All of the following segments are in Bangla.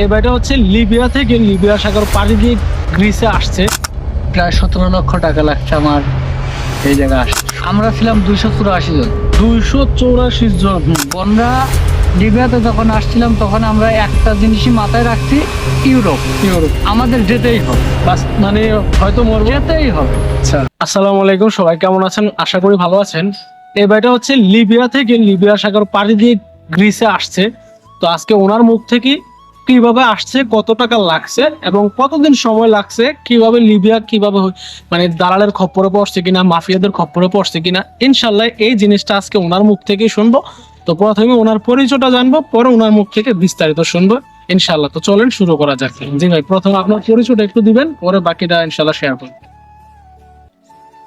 এই বাড়িটা হচ্ছে লিবিয়া থেকে লিবিয়া সাগর পাড়ি দিয়ে গ্রিসে আসছে। প্রায় সতেরো লক্ষ টাকা লাগছে আমার এই জায়গায় আসতে। আমরা ছিলাম দুইশো চুরাশি জন। দুইশো চৌরাশি জন। বনরা লিবিয়াতে যখন আসছিলাম তখন আমরা একটা জিনিসই মাথায় রাখছি ইউরোপ। ইউরোপ। আমাদের যেতেই হবে। বাস মানে হয়তো মরবো। যেতেই হবে। আচ্ছা। আসসালামু আলাইকুম সবাই কেমন আছেন? আশা করি ভালো আছেন। এই বাড়িটা হচ্ছে লিবিয়া থেকে লিবিয়া সাগর পাড়ি দিয়ে গ্রিসে আসছে। তো আজকে ওনার মুখ থেকে কীভাবে আসছে কত টাকা লাগছে এবং কতদিন সময় লাগছে কীভাবে লিবিয়া কীভাবে মানে দালালের খপ্পরে পড়ছে কিনা মাফিয়াদের খপ্পরে পড়ছে কিনা ইনশাল্লাহ এই জিনিসটা আজকে ওনার মুখ থেকেই শুনব। তো প্রথমে ওনার পরিচয়টা জানব পরে ওনার মুখ থেকে বিস্তারিত শুনব ইনশাল্লাহ তো চলেন শুরু করা যাক। জি ভাই প্রথমে আপনার পরিচয়টা একটু দিবেন পরে বাকিটা ইনশাল্লাহ শেয়ার করবেন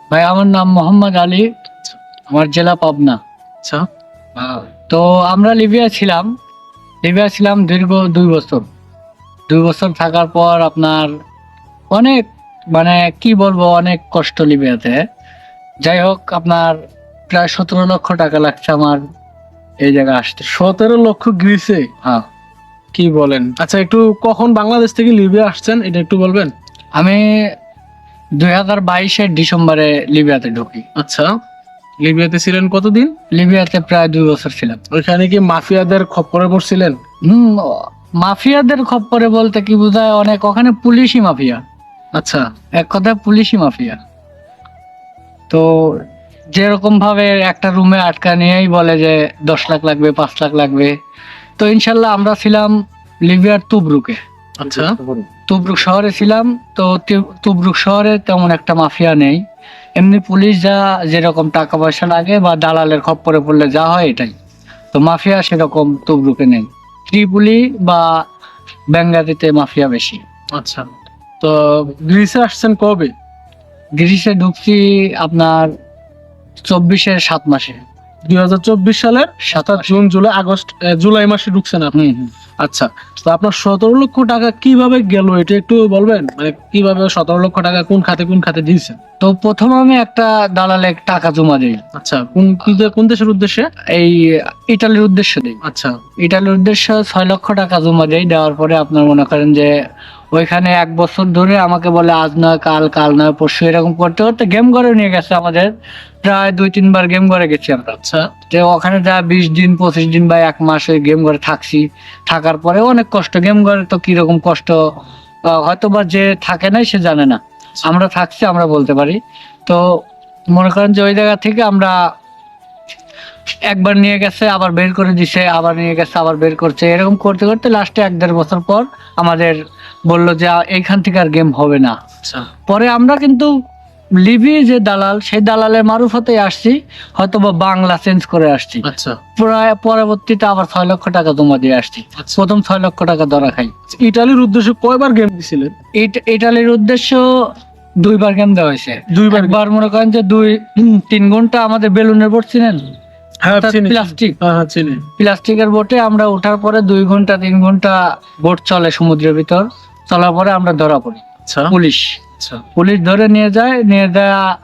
ভাই আমার নাম মোহাম্মদ আলী আমার জেলা পাবনা। আচ্ছা। তো আমরা লিবিয়া ছিলাম লিবিয়া ছিলাম দীর্ঘ দুই বছর। দুই বছর থাকার পর আপনার অনেক মানে কি বলব অনেক কষ্ট লিবিয়াতে যাই হোক আপনার প্রায় সতেরো লক্ষ টাকা লাগছে আমার এই জায়গায় আসতে। সতেরো লক্ষ গ্রিসে? হ্যাঁ। কি বলেন? আচ্ছা একটু কখন বাংলাদেশ থেকে লিবিয়া আসছেন এটা একটু বলবেন? আমি দুই হাজার বাইশের ডিসেম্বরে লিবিয়াতে ঢুকি। আচ্ছা। লিবিয়াতে ছিলেন কতদিন? লিবিয়াতে প্রায় দুই বছর ছিলাম। ওইখানে কি মাফিয়াদের খপ্পরে পড়ছিলেন? হম মাফিয়াদের খপ্পরে বলতে কি বোঝায় অনেক ওখানে পুলিশই মাফিয়া। আচ্ছা। এক কথায় পুলিশই মাফিয়া। তো যেরকম ভাবে একটা রুমে আটকা নিয়েই বলে যে দশ লাখ লাগবে পাঁচ লাখ লাগবে। তো ইনশাল্লাহ আমরা ছিলাম লিবিয়ার তুবরুকে। আচ্ছা। তুবরুক। শহরে ছিলাম তো তুবরুক শহরে তেমন একটা মাফিয়া নেই। এমনি পুলিশ যা যেরকম টাকা পয়সা লাগে বা দালালের খপ্পরে পড়লে যা হয় এটাই। তো মাফিয়া সেরকম তুবরুকে নেই। ত্রিপুলি বা বেঙ্গাদিতে মাফিয়া বেশি। আচ্ছা। তো গ্রিসে আসছেন কবে? গ্রিসে ঢুকছি আপনার চব্বিশের সাত মাসে। দুই হাজার চব্বিশ সালের সাত জুন জুলাই আগস্ট জুলাই মাসে ঢুকছেন আপনি। আচ্ছা তো আপনার সতেরো লক্ষ টাকা কীভাবে গেল? এটা একটু বলবেন? মানে কীভাবে সতেরো লক্ষ টাকা কোন খাতে কোন খাতে দিয়েছেন? তো প্রথম আমি একটা দালালে টাকা জমা দিই। আচ্ছা কোন কোন দেশের উদ্দেশ্যে? এই ইটালির উদ্দেশ্যে দিই। আচ্ছা। ইটালির উদ্দেশ্যে ছয় লক্ষ টাকা জমা দেই। দেওয়ার পরে আপনার মনে করেন যে ওইখানে এক বছর ধরে আমাকে বলে আজ নয় কাল কাল নয় পরশু এরকম করতে করতে গেম ঘরে নিয়ে গেছে আমাদের। প্রায় দুই তিনবার গেম ঘরে গেছি আমরা। আচ্ছা। যে ওখানে যা বিশ দিন পঁচিশ দিন বা এক মাসে গেম ঘরে থাকছি থাকার পরে অনেক কষ্ট। গেম ঘরে তো কীরকম কষ্ট হয়তো বা যে থাকে নাই সে জানে না। আমরা থাকছি আমরা বলতে পারি। তো মনে করেন যে ওই জায়গা থেকে আমরা একবার নিয়ে গেছে আবার বের করে দিছে আবার নিয়ে গেছে আবার বের করছে। এরকম করতে করতে লাস্টে এক দেড় বছর পর আমাদের বলল যে এইখান থেকে আর গেম হবে না। আচ্ছা। পরে আমরা কিন্তু লিবি যে দালাল সেই দালালের মারুফতে আসছি হয়তো বা বাংলা চেঞ্জ করে আসছি। আচ্ছা। প্রায় পরবর্তীতে আবার ছয় লক্ষ টাকা জমা দিয়ে আসছি। আচ্ছা। প্রথম ছয় লক্ষ টাকা ধরা খাই। ইটালির উদ্দেশ্যে কয়বার গেম দিছিলেন? ইটালির উদ্দেশ্য দুইবার গেম দেওয়া হয়েছে। দুইবার একবার মনে করেন যে দুই তিন ঘণ্টা আমাদের বেলুনের বোর্ড ছিলেন হ্যাঁ প্লাস্টিক। হ্যাঁ হ্যাঁ প্লাস্টিকের বোটে আমরা ওঠার পরে দুই ঘণ্টা তিন ঘণ্টা বোট চলে সমুদ্রের ভিতর। চলার পরে আমরা ধরা পড়ি। আচ্ছা। পুলিশ। আচ্ছা। পুলিশ ধরে নিয়ে যায় নিয়ে দেয়া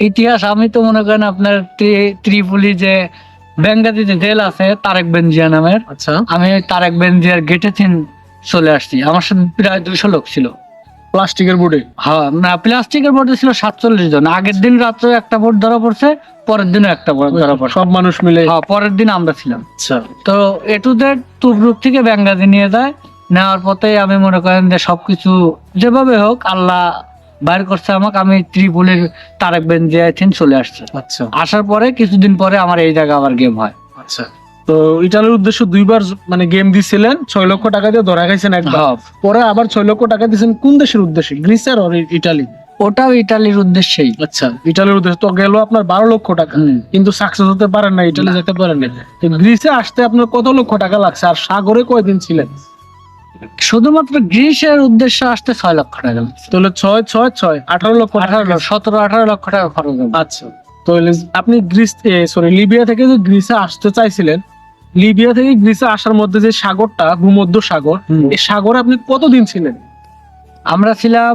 ইতিহাস। আমি তো মনে করেন আপনার ত্রিপুলি যে বেঙ্গাদিতে জেল আছে তারেক বেনজিয়া নামের। আচ্ছা। আমি ওই তারেক বেনজিয়ার গেটে থিন চলে আসছি। আমার সাথে প্রায় দুশো লোক ছিল। প্লাস্টিকের বোর্ডে? হ্যাঁ না প্লাস্টিকের বোর্ডে ছিল সাতচল্লিশ জন। আগের দিন রাত্রে একটা বোর্ড ধরা পড়ছে পরের দিনও একটা বোর্ড ধরা পড়ছে। সব মানুষ মিলে? হ্যাঁ পরের দিন আমরা ছিলাম। আচ্ছা। তো এটুদের তুবরুক থেকে বেঙ্গাদি নিয়ে যায়। নেওয়ার পথে আমি মনে করেন যে সবকিছু যেভাবে হোক আল্লাহ বাইর করছে আমাকে আমি ত্রিপুলের তারেক বেনজিয়া থিন চলে আসছে। আচ্ছা। আসার পরে কিছুদিন পরে আমার এই জায়গা আবার গেম হয়। আচ্ছা। তো ইটালির উদ্দেশ্য দুইবার মানে গেম দিছিলেন ছয় লক্ষ টাকা দিয়ে ধরা খাইছেন একবার। হ্যাঁ, পরে আবার ছয় লক্ষ টাকা দিয়েছেন কোন দেশের উদ্দেশ্যে গ্রিসের আর ইটালি? ওটাও ইটালির উদ্দেশ্যেই। আচ্ছা ইটালির উদ্দেশ্যে তো গেল আপনার বারো লক্ষ টাকা। কিন্তু সাকসেস হতে পারেন না ইটালি যেতে পারেন না গ্রিসে আসতে আপনার কত লক্ষ টাকা লাগছে? আর সাগরে কয়দিন ছিলেন? শুধুমাত্র গ্রিসের উদ্দেশ্যে আসতে ছয় লক্ষ টাকা তাহলে ছয় ছয় ছয় আঠারো লক্ষ আঠারো লক্ষ- সতেরো আঠারো লক্ষ টাকা খরচ হবে আচ্ছা তো আপনি গ্রিস সরি লিবিয়া থেকে যে গ্রিসে আসতে চাইছিলেন লিবিয়া থেকে গ্রিসে আসার মধ্যে যে সাগরটা ভূমধ্য সাগর এই সাগরে আপনি কতদিন ছিলেন? আমরা ছিলাম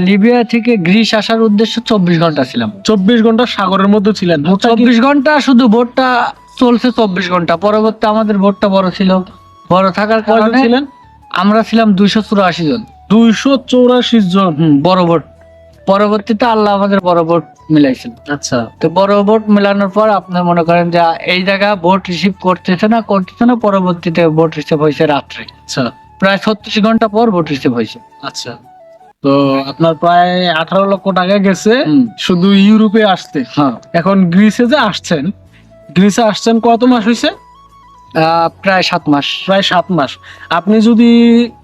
লিবিয়া থেকে গ্রিস আসার উদ্দেশ্য চব্বিশ ঘণ্টা ছিলাম। চব্বিশ ঘণ্টা সাগরের মধ্যে ছিলেন। চব্বিশ ঘণ্টা শুধু বোটটা চলছে চব্বিশ ঘণ্টা পরবর্তী আমাদের বোটটা বড় ছিল। বড় থাকার কারণে ছিলেন? আমরা ছিলাম দুইশো চুরাশি জন। দুইশো চৌরাশি জন। বড় বোট পরবর্তীতে আল্লাহ আমাদের বড় বোট মিলাইছিল আচ্ছা। তো বড় বোট মেলানোর পর আপনার মনে করেন যে এই জায়গা বোট রিসিভ করতেছে না করতেছে না পরবর্তীতে বোট রিসিভ হয়েছে রাত্রে। আচ্ছা। প্রায় ছত্রিশ ঘণ্টা পর বোট রিসিভ হয়েছে। আচ্ছা। তো আপনার প্রায় আঠারো লক্ষ টাকা গেছে শুধু ইউরোপে আসতে। হ্যাঁ। এখন গ্রিসে যে আসছেন গ্রিসে আসছেন কত মাস হয়েছে প্রায় সাত মাস। প্রায় সাত মাস। আপনি যদি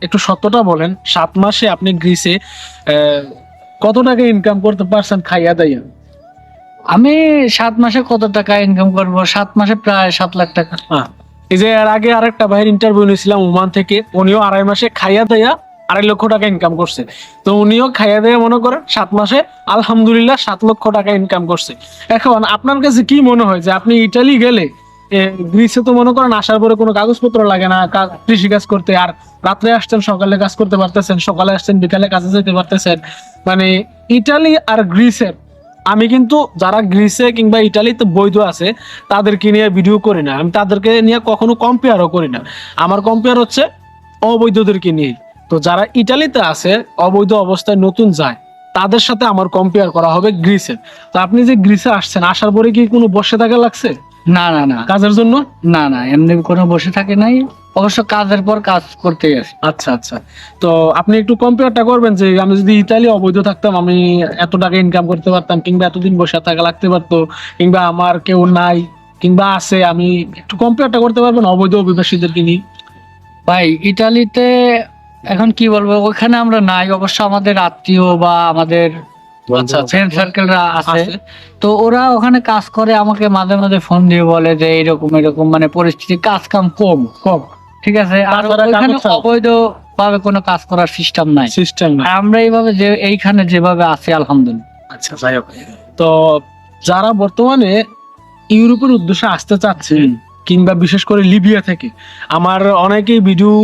একটু সত্যটা বলেন সাত মাসে আপনি গ্রিসে কত টাকা ইনকাম করতে পারছেন খাইয়া দাইয়া? আমি সাত মাসে কত টাকা ইনকাম করব? সাত মাসে প্রায় সাত লাখ টাকা। এই যে এর আগে আরেকটা ভাইয়ের ইন্টারভিউ নিয়েছিলাম ওমান থেকে উনিও আড়াই মাসে খাইয়া দাইয়া আড়াই লক্ষ টাকা ইনকাম করছে। তো উনিও খাইয়া দেয়া মনে করেন সাত মাসে আলহামদুলিল্লাহ সাত লক্ষ টাকা ইনকাম করছে। এখন আপনার কাছে কি মনে হয় যে আপনি ইটালি গেলে গ্রিসে তো মনে করেন আসার পরে কোনো কাগজপত্র লাগে না কৃষি কাজ করতে, আর রাত্রে আসছেন, সকালে কাজ করতে পারতেছেন, সকালে আসছেন, বিকালে কাজে যেতে পারতেছেন। মানে ইটালি আর গ্রিসের, আমি কিন্তু যারা গ্রিসে কিংবা ইটালিতে বৈধ আছে, তাদেরকে নিয়ে ভিডিও করি না। আমি তাদেরকে নিয়ে কখনো কম্পেয়ারও করি না। আমার কম্পেয়ার হচ্ছে অবৈধদেরকে নিয়ে। তো যারা ইটালিতে আছে, অবৈধ অবস্থায় নতুন যায়, তাদের সাথে আমার কম্পেয়ার করা হবে গ্রিসের। তো আপনি যে গ্রিসে আসছেন, আসার পরে কি কোনো বসে থাকা লাগছে? না না না। কাজের জন্য? না না এমনি কোনো বসে থাকে নাই। অবশ্য কাজের পর কাজ করতে গেছে আচ্ছা আচ্ছা। তো আপনি একটু কম্পেয়ারটা করবেন যে আমি যদি ইতালি অবৈধ থাকতাম আমি এত টাকা ইনকাম করতে পারতাম কিংবা এতদিন বসে থাকা লাগতে পারতো কিংবা আমার কেউ নাই কিংবা আছে আমি একটু কম্পেয়ারটা করতে পারবেন অবৈধ অভিবাসীদেরকে নিয়ে? ভাই ইটালিতে এখন কি বলব ওখানে আমরা নাই। অবশ্য আমাদের আত্মীয় বা আমাদের আচ্ছা ফ্রেন্ড সার্কেলরা আছে। আছে। তো ওরা ওখানে কাজ করে আমাকে মাঝে মাঝে ফোন দিয়ে বলে যে এরকম এরকম মানে পরিস্থিতি কাজ কাম কম কম ঠিক আছে? আর ছাড়া। অবৈধ ভাবে কোনো কাজ করার সিস্টেম নাই। সিস্টেম আমরা এইভাবে যে এইখানে যেভাবে আছি আলহামদুলিল্লাহ। আচ্ছা যাই হোক। তো যারা বর্তমানে ইউরোপের উদ্দেশ্যে আসতে চাচ্ছে কিংবা বিশেষ করে লিবিয়া থেকে আমার অনেকেই ভিডিও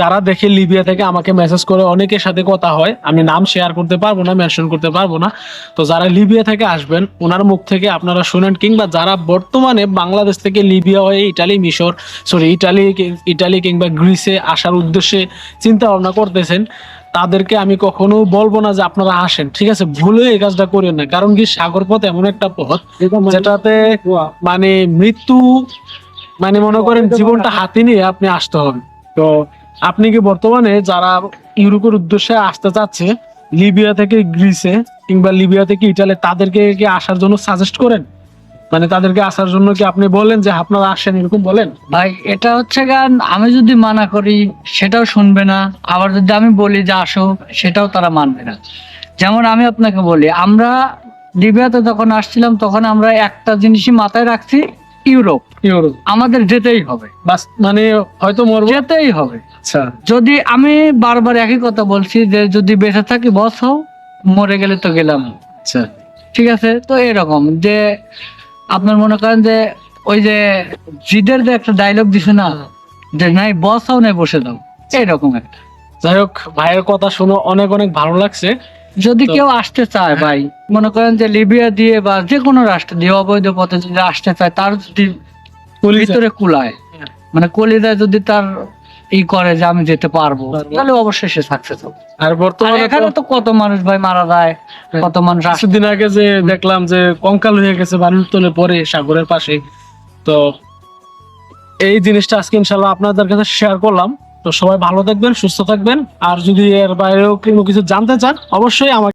যারা দেখে লিবিয়া থেকে আমাকে মেসেজ করে অনেকের সাথে কথা হয়। আমি নাম শেয়ার করতে পারব না মেনশন করতে পারব না। তো যারা লিবিয়া থেকে আসবেন ওনার মুখ থেকে আপনারা শুনেন কিংবা যারা বর্তমানে বাংলাদেশ থেকে লিবিয়া হয়ে ইটালি মিশর সরি ইটালি ইটালি কিংবা গ্রিসে আসার উদ্দেশ্যে চিন্তা ভাবনা করতেছেন তাদেরকে আমি কখনো বলব না যে আপনারা আসেন ঠিক আছে? ভুলে এই কাজটা করেন না। কারণ কি সাগর পথ এমন একটা পথ যেটাতে মানে মৃত্যু মানে মনে করেন জীবনটা হাতে নিয়ে আপনি আসতে হবে। তো আপনি কি বর্তমানে যারা ইউরোপের উদ্দেশ্যে আসতে চাচ্ছে, লিবিয়া থেকে গ্রিসে কিংবা লিবিয়া থেকে ইটালি, তাদেরকে কি আসার জন্য সাজেস্ট করেন? মানে তাদেরকে আসার জন্য কি আপনি বলেন যে আপনারা আসেন এরকম বলেন? ভাই, এটা হচ্ছে গান, আমি যদি মানা করি, সেটাও শুনবে না। আবার যদি আমি বলি যে আসো, সেটাও তারা মানবে না। যেমন আমি আপনাকে বলি, আমরা লিবিয়াতে যখন আসছিলাম, তখন আমরা একটা জিনিসই মাথায় রাখছি ইউরোপ। ইউরোপ। আমাদের যেতেই হবে। বাস মানে হয়তো মরবো? যেতেই হবে। আচ্ছা। যদি আমি বারবার একই কথা বলছি যে যদি বেঁচে থাকি বস হও মরে গেলে তো গেলাম। আচ্ছা। ঠিক আছে? তো এরকম যে আপনার মনে করেন যে ওই যে জিদের যে একটা ডায়লগ দিছে না যে নাই বস হও নাই বসে দাও। এরকম একটা। যাই হোক ভাইয়ের কথা শুনে অনেক অনেক ভালো লাগছে। যদি কেউ আসতে চায় ভাই মনে করেন যে লিবিয়া দিয়ে বা যে কোনো রাষ্ট্র দিয়ে অবৈধ পথে যদি আসতে চায় তার যদি ভিতরে কুলায়। হ্যাঁ। মানে কলিদায় যদি তার ই করে যে আমি যেতে পারব। তাহলে অবশ্যই সে সাকসেস হবে। আর বর্তমানে এখানে তো কত মানুষ ভাই মারা যায় কত মানুষ কিছুদিন আগে যে দেখলাম যে কঙ্কাল হয়ে গেছে বালুর তলে পরে সাগরের পাশে তো এই জিনিসটা আজকে ইনশাল্লাহ আপনাদের কাছে শেয়ার করলাম। তো সবাই ভালো থাকবেন, সুস্থ থাকবেন। আর যদি এর বাইরেও কোনো কিছু জানতে চান, অবশ্যই আমাকে